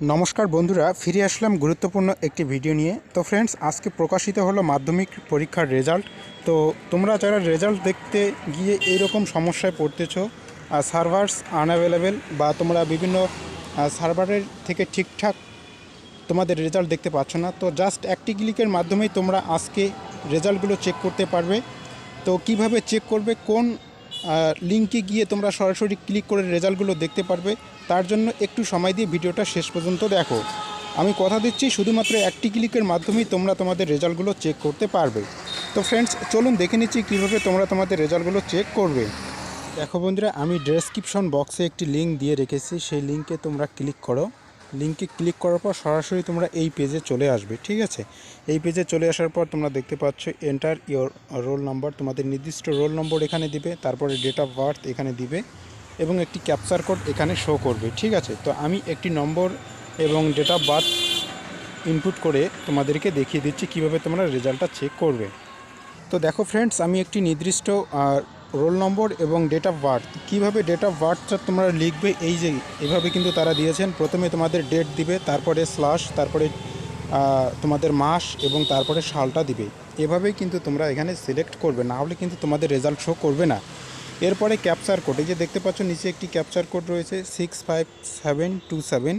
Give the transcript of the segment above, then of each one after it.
নমস্কার বন্ধুরা, ফিরে আসলাম গুরুত্বপূর্ণ একটি ভিডিও নিয়ে। তো ফ্রেন্ডস আজকে প্রকাশিত হলো মাধ্যমিক পরীক্ষার রেজাল্ট তো তোমরা যারা রেজাল্ট দেখতে গিয়ে এইরকম সমস্যায় পড়তেছো সার্ভার্স আনঅ্যাভেলেবেল বা তোমরা বিভিন্ন সার্ভারের থেকে ঠিকঠাক তোমাদের রেজাল্ট দেখতে পাচ্ছ না, তো জাস্ট একটি ক্লিকের মাধ্যমেই তোমরা আজকে রেজাল্টগুলো চেক করতে পারবে। তো কীভাবে চেক করবে, কোন লিঙ্কে গিয়ে তোমরা সরাসরি ক্লিক করে রেজাল্টগুলো দেখতে পারবে। তার জন্য একটু সময় দিয়ে ভিডিওটা শেষ পর্যন্ত দেখো। আমি কথা দিচ্ছি শুধুমাত্র একটি ক্লিকের মাধ্যমেই তোমরা তোমাদের রেজাল্টগুলো চেক করতে পারবে। তো ফ্রেন্ডস, চলুন দেখে নিচ্ছি কীভাবে তোমরা তোমাদের রেজাল্টগুলো চেক করবে। দেখো বন্ধুরা, আমি ডেসক্রিপশন বক্সে একটি লিঙ্ক দিয়ে রেখেছি। সেই লিঙ্কে তোমরা ক্লিক করো। লিঙ্কে ক্লিক করার পর সরাসরি তোমরা এই পেজে চলে আসবে, ঠিক আছে? এই পেজে চলে আসার পর তোমরা দেখতে পাচ্ছ এন্টার ইওর রোল নাম্বার তোমাদের নির্দিষ্ট রোল নম্বর এখানে দিবে, তারপরে ডেট অফ বার্থ এখানে দিবে, এবং একটি ক্যাপচার কোড এখানে শো করবে, ঠিক আছে? তো আমি একটি নম্বর এবং ডেট অফ বার্থ ইনপুট করে তোমাদেরকে দেখিয়ে দিচ্ছি কীভাবে তোমরা রেজাল্টটা চেক করবে। তো দেখো ফ্রেন্ডস আমি একটি নির্দিষ্ট রোল নম্বর এবং ডেট অফ বার্থ কীভাবে ডেট অফ বার্থটা তোমরা লিখবে, এই যে এভাবে কিন্তু তারা দিয়েছেন। প্রথমে তোমাদের ডেট দিবে, তারপরে স্ল্যাশ তারপরে তোমাদের মাস এবং তারপরে সালটা দিবে। এভাবেই কিন্তু তোমরা এখানে সিলেক্ট করবে, না হলে কিন্তু তোমাদের রেজাল্ট শো করবে না। এরপরে ক্যাপচার কোড এই যে দেখতে পাচ্ছ, নিচে একটি ক্যাপচার কোড রয়েছে six five seven two seven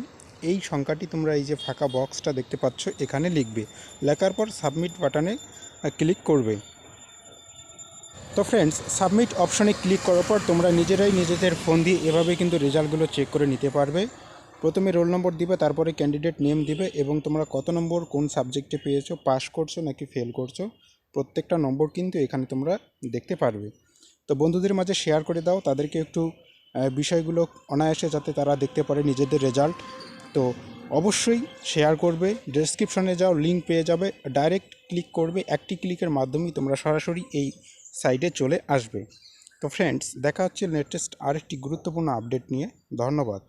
এই সংখ্যাটি তোমরা এই যে ফাঁকা বক্সটা দেখতে পাচ্ছ, এখানে লিখবে। লেখার পর সাবমিট বাটনে ক্লিক করবে। তো ফ্রেন্ডস সাবমিট অপশনে ক্লিক করার পর তোমরা নিজেরাই নিজেদের ফোন দিয়ে এভাবে কিন্তু রেজাল্টগুলো চেক করে নিতে পারবে। প্রথমে রোল নম্বর দিবে, তারপরে ক্যান্ডিডেট নেম দিবে এবং তোমরা কত নম্বর কোন সাবজেক্টে পেয়েছ পাস করছ নাকি ফেল করছ, প্রত্যেকটা নম্বর কিন্তু এখানে তোমরা দেখতে পারবে। তো বন্ধুদের মাঝে শেয়ার করে দাও, তাদেরকে একটু বিষয়গুলো অনায়াসে যাতে তারা দেখতে পারে নিজেদের রেজাল্ট তো অবশ্যই শেয়ার করবে ডেসক্রিপশনে যাও লিঙ্ক পেয়ে যাবে ডাইরেক্ট ক্লিক করবে, একটি ক্লিকের মাধ্যমেই তোমরা সরাসরি এই সাইটে চলে আসবে। তো ফ্রেন্ডস দেখা হচ্ছে লেটেস্ট আরেকটি গুরুত্বপূর্ণ আপডেট নিয়ে। ধন্যবাদ।